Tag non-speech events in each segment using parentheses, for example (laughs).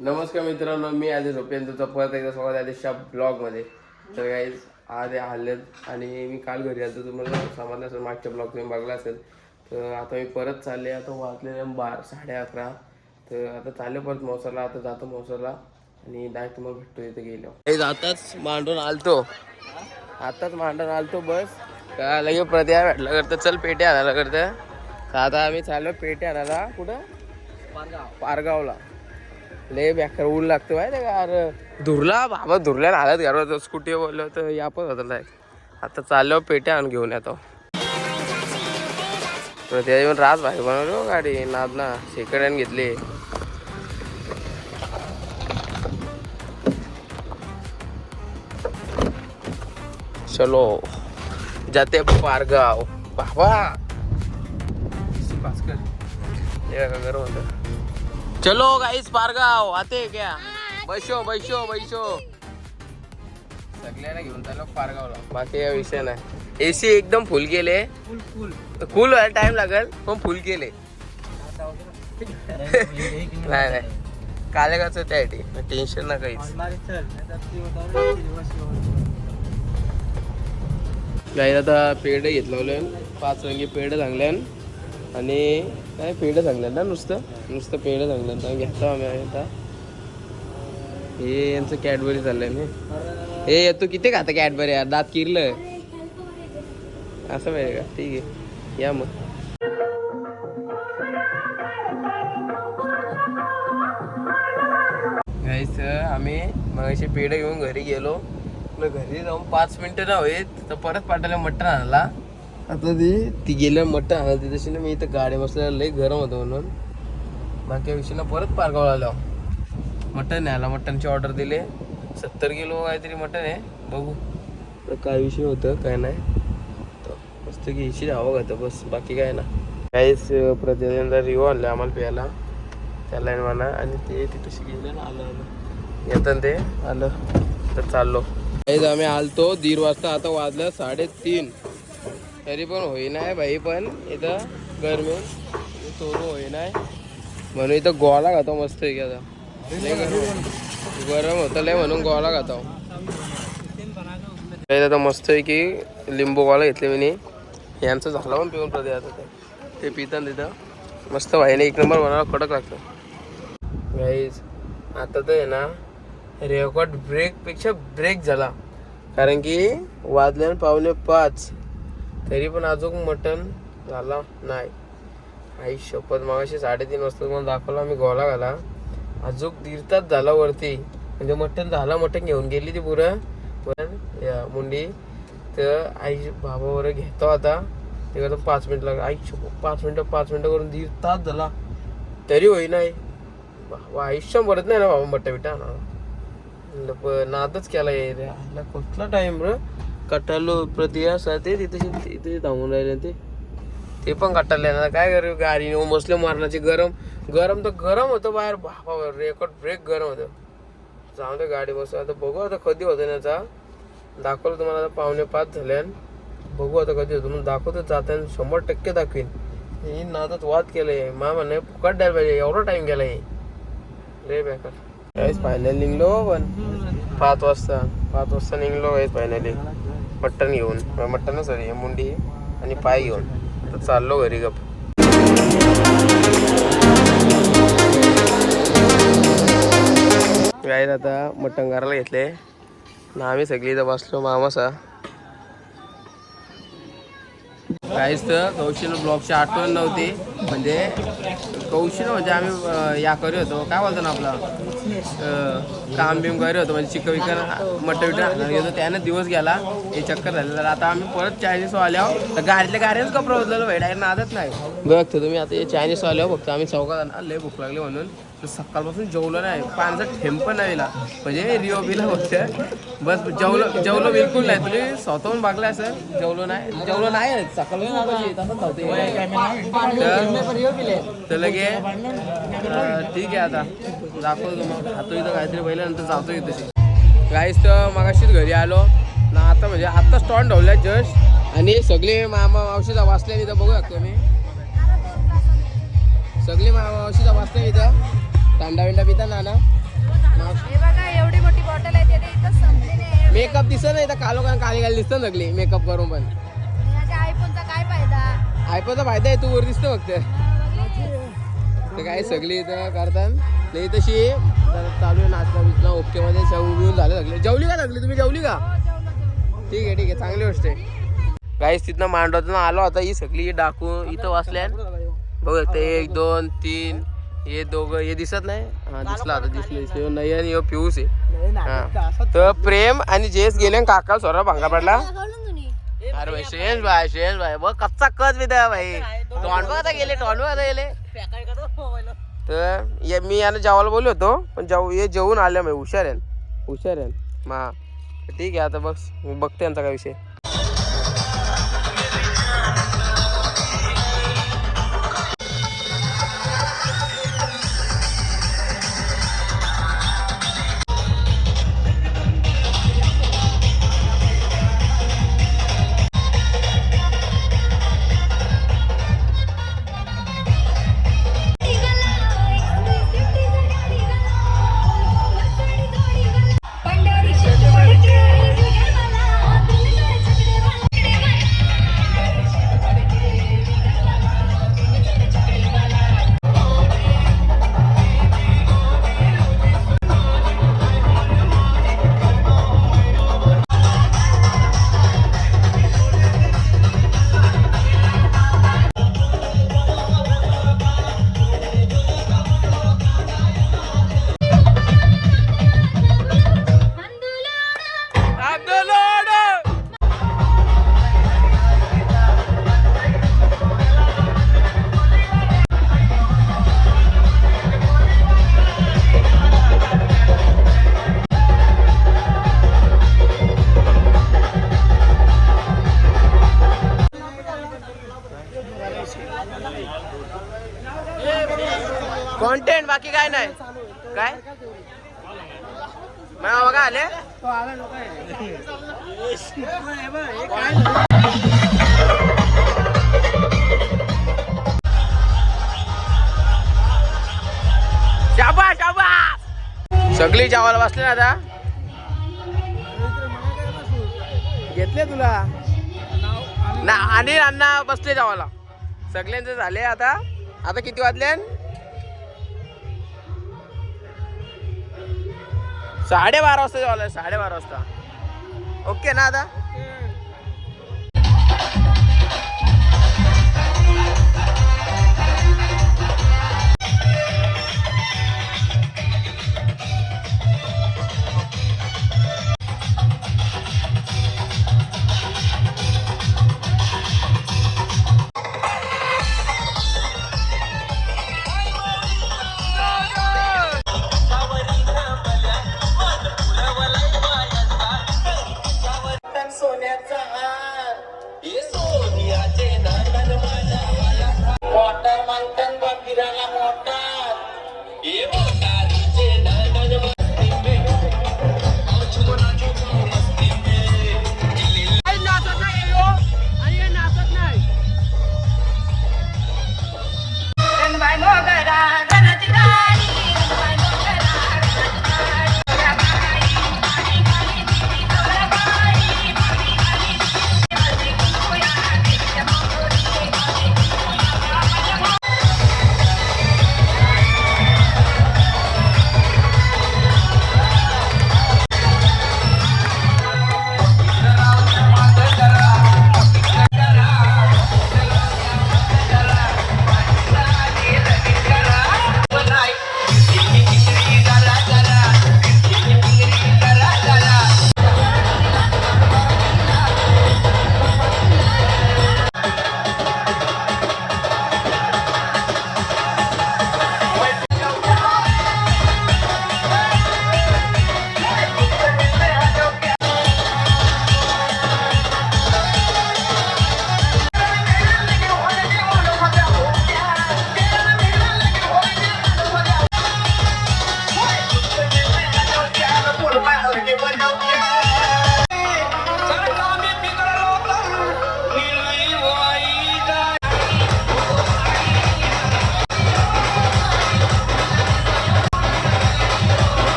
नमस्कार मित्रांनो मी आधी झोपेन. तुमचं परत एकदा स्वागत आहे आदेशच्या ब्लॉगमध्ये. तर काही आज आहे हल्ल्यात आणि मी काल घरी आलो तुम्हाला समजलं असेल मागच्या ब्लॉग तुम्ही बघला असेल. तर आता मी परत चालले आता वाचलेले बार साडे अकरा. तर आता चालले परत मोसरला आता जातो मोसरला आणि डायरेक्ट तुम्हाला भेटतो इथे गेलो आताच मांडून आलतो. आताच मांडून आलतो बस. का लगे प्रत्या भेटला करतं. चल पेटे आणायला करतं. आता आम्ही चाललो पेटे आणायला. कुठं? पारगाव. पारगावला. लय बॅकर ऊन लागतं माहिती का? अरे धुरला बाबा धुरल्या आलात घरात स्कूटी बोललो तर या पण होत नाही आता चाललो पेट्या आणून घेऊन येतो. तर त्या येऊन राज भाई बनवली हो गाडी. नाद ना सेकंड हँड घेतली. चलो. जाते पारगाव. बाबा. पास कर का गरम होतं चलो गाईस पारगाव आते क्या? बैशो बैशो बैशो सगळ्यांना घेऊन चाललो पारगावला. बाकी या विषय नाही. एसी एकदम फुल केले. फुल फुल फुल व्हायला टाइम लागेल पण फुल केले. नाही नाही. कालेगाचं त्यासाठी टेन्शन ना काहीच काही आता पेढ घेतलं पाच रंगी पेढ चांगल्यान आणि काय पेढं चांगल्यान ना नुसतं? नुसतं पेढं चांगल्यान तर घेतो आम्ही आता. हे यांचं कॅडबरी चाललंय मी हे येतो किती खाता कॅडबरी? यार दात किरलं. असं पाहिजे का? ठीक आहे. या मग. गाईस आम्ही मगाशी पेढं घेऊन घरी गेलो. घरी जाऊन पाच मिनिटं ना होईत. तर परत पाठवलं मटण आणला आता ती ती गेल्या मट्ट आणलं तशी ना मी इथं गाडी बसलेला लई गरम होतं म्हणून. बाकी विषयीला परत पारगावला आलो मटण आला मटणची ऑर्डर दिले. सत्तर किलो काहीतरी मटण आहे. बघू. तर काय विषय होतं काय नाही. तर मस्त इशी हवं घातं बस बाकी काय ना काहीच प्रतिनिधिंदा रिओ आणलं आम्हाला प्यायला. त्याला म्हणा आणि ते तिथं गेलं ना आलं आलं. येतं ते? आलं. तर चाललो. काहीच आम्ही आलतो दीड वाजता आता वाजलं साडेतीन. तरी पण होईनाय भाई पण इथं गरमी सोडून होईनाय म्हणून इथं गोळा खातो मस्त आहे की आता गरम होतं लय म्हणून गोळा खातो. आता मस्त आहे की लिंबू गोळा घेतले मी यांचं झालं पण पिऊन प्रदे आता ते. ते पितात तिथं. मस्त भाईने एक नंबर बनायला कडक लागतं. गाईज आता तर आहे ना रेकॉर्ड ब्रेकपेक्षा ब्रेक झाला. कारण की वाजल्यानं पावणे पाच. तरी पण अजून मटण झाला नाही. आई शपथ मागाशी साडेतीन वाजता तुम्हाला दाखवला मी गोला घाला. अजून दीड तास झाला वरती. म्हणजे मटण झाला मटण घेऊन गेली ती पुरं. पण या मुंडी तर आई बाबा वर घेतो आता. ते करतो पाच मिनिट लागला. आई शपथ पाच मिनिटं पाच मिनिटं करून दीड तास झाला. तरी होई नाही बाबा आयुष्य मरत नाही ना बाबा मट्टा बिट्टा ना प- नादच केला ये रे कुठला टाइम र? कटालो प्रतिया ते तिथे तिथे धावून राहिले ते. ते पण कटाले ना. काय करू? गाडी बसले मारण्याचे गरम. गरम तर गरम होतं बाहेर. बाबा रेकॉर्ड ब्रेक गरम होतं. जाऊन दे गाडी बसू. आता बघू आता कधी होतं याचा दाखवलं तुम्हाला आता पावणे पाच झाल्यान बघू आता कधी होतं. मग दाखवतो जाताना शंभर टक्के दाखवीन. ही नादात वाद केलंय मा म्हणे फुकट द्यायला पाहिजे. एवढा टाइम गेलाय रे बेकार. फायनल निघलो पण पाच वाजता. पाच वाजता निघलो काहीच फायनली मटण घेऊन मटण सॉरी मुंडी आणि पाय घेऊन. तर चाललो घरी गप. गाईत आता मटण करायला घेतले. ना आम्ही सगळी इथं बसलो मामासा. काहीच तर कौशल ब्लॉकची आठवण नव्हती. म्हणजे कौशल म्हणजे आम्ही या करी होतो. काय बोलतो ना आपला? काम बिम करी होतो म्हणजे चिकन विकन मटन विटन गेलो त्याने दिवस गेला हे चक्कर झाले. तर आता आम्ही परत चायनीज आल्यावर तर गाडीतल्या गाडीच कपडा होतलेलो भाई डायरेक्ट नादत नाही. बघतो तुम्ही आता हे चायनीज आल्यावर फक्त आम्ही चौकात लय भूक लागली म्हणून. सकाळपासून जेवलो नाही. पाण्याचा ठेंब पण नाही दिला. म्हणजे रिओ बिला फक्त बस जेवलो जेवलो बिलकुल नाही. तुम्ही स्वतःहून बघला असेल जेवलो नाही. जेवलो नाही सकाळपासून धावते तर लगे ठीक आहे आता. दाखवतो तुम्हाला. खातो इथं काहीतरी पहिल्यानंतर जातो इथं. काहीच तर मगाशीच घरी आलो. ना आता म्हणजे आता स्टॉन ठेवलाय जस्ट आणि सगळे मामा मावशीचा वाचले इथं बघू शकतो मी सगळे मामा मावशीचा वाचले इथं. विंडा पिता ना एवढी मोठी बॉटल आहे मेकअप दिसत नाही तर कालो काल काली काली दिसतं सगळी मेकअप करून पण. आयफोनचा काय फायदा? फायदा आहे तू वर दिसतो फक्त. काय सगळी इथं करतात. नाही तशी. चालू आहे नाचणं बिचणं ओके मध्ये बिवून झालं सगळे. जेवली का सगळी? तुम्ही जेवली का? हो. ठीक आहे ठीक आहे. चांगली गोष्ट आहे. काहीच तिथनं मांडवातून आलो आता. ही सगळी डाकू इथं वाचल्या बघू ते एक दोन तीन. हे दोघं हे दिसत नाही? हा दिसला आता दिसले दिसले. नयन यो पिऊस आहे. हा. तर प्रेम आणि जेस गेले आणि काका सोरा भांगा पडला. अरे भाई शेष भाई शेष भाई. बघ कच्चा कच विद्या भाई टॉन्डवा आता गेले टॉन्डवा आता गेले. तर ये मी यानं जेवायला बोललो होतो पण जेव हे जेवून आले मी हुशार आहे. हुशार आहे. मा ठीक आहे आता बस. मी बघते यांचा काय विषय. कॉन्टेंट बाकी काय नाही. काय? मला बघा आले? शाबा शाबा सगळी जेवायला बसले ना आता? घेतले तुला? ना आणि अण्णा बसले जेवायला. सगळ्यांचे झाले आता. आता किती वाजले साडेबारा वाजता जेवायला साडेबारा वाजता. ओके ना आता? மோகரான்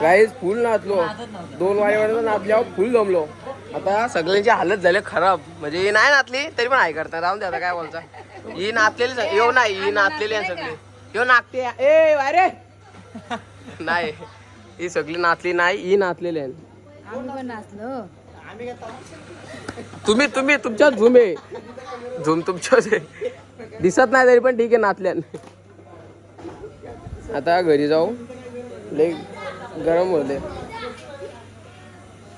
गाईज फुल नाचलो. दोन वाजेपर्यंत नाचल्यावर फुल जमलो आता सगळ्यांची हालत झाली खराब. म्हणजे ही नाही नाचली तरी पण आहे करता राहून दे आता काय बोलता ही नाचलेली येऊ नाही ही नाचलेली आहे सगळी. येऊ नाचते. ए वारे नाही. ही सगळी नाचली नाही ही नाचलेली आहे. तुम्ही तुम्ही तुमच्यात झूम. आहे झूम तुमच्याच आहे दिसत नाही तरी पण ठीक आहे नाचल्यान. आता घरी जाऊ. लय गरम होते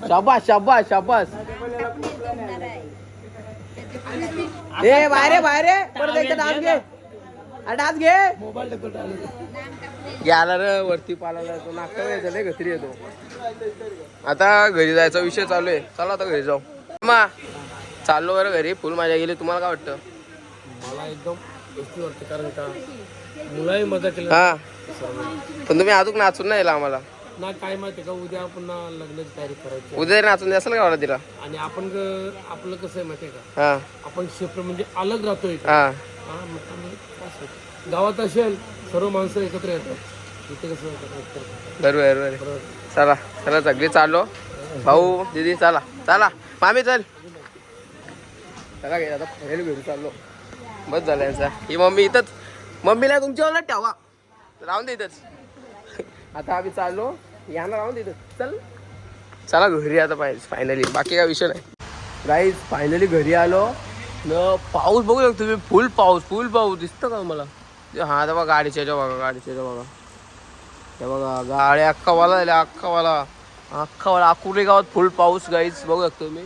शाबास शाबास शाबास. ए बाहेर बाहेर परत एकदा डान्स घे. अरे डान्स घे. गेला रे वरती पाला तो नागता यायचा लय घसरी येतो. आता घरी जायचा विषय चालू आहे. चला आता घरी जाऊ. मा चाललो बरं घरी. फुल माझ्या गेली तुम्हाला काय वाटतं? मला एकदम गोष्टी वाटते कारण का मुलाही मजा केली. हा. पण तुम्ही अजून नाचून नाही येला आम्हाला. ना काय माहिती का उद्या पुन्हा लग्नाची तयारी करायची. उद्या नाचून द्याल का मला तिला आणि आपण ग- आपलं कसं आहे माहिती का? हा. आपण सेपरेट म्हणजे अलग राहतोय हा. हा मग त्यामुळे त्रास होतो. गावात असेल सर्व माणसं एकत्र येतात. इथे कसं एकत्र बरोबर बरोबर चला चला सगळी चाललो. भाऊ दीदी चला चला. मामी चल. चला घे आता पहिले घरी चाललो. बस झालं यांचा. ही मम्मी इथंच. मम्मीला तुमच्यावर ठेवा. राहून दे इथंच. (laughs) आता आम्ही चाललो. यांना राहून इथंच चल. चला घरी आता पाहिजे फायनली बाकी काय विषय नाही. गाईज फायनली घरी आलो. न पाऊस बघू शकतो तुम्ही फुल पाऊस फुल पाऊस. दिसतं का मला हा आता बघा गाडीच्या याच्या बघा गाडीच्या याच्या बघा. हे बघा गाड्या अख्खा वाला झाल्या अख्खा वाला अख्खा वाला अकुरे गावात फुल पाऊस गाईच बघू शकतो मी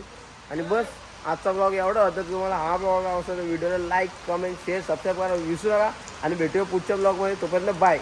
आणि बस आजचा ब्लॉग एवढा होता तुम्हाला हा ब्लॉग आवडला तर व्हिडिओला लाईक कमेंट शेअर सबस्क्राईब करायला विसरू नका. आणि भेटूया पुढच्या ब्लॉगमध्ये तोपर्यंत बाय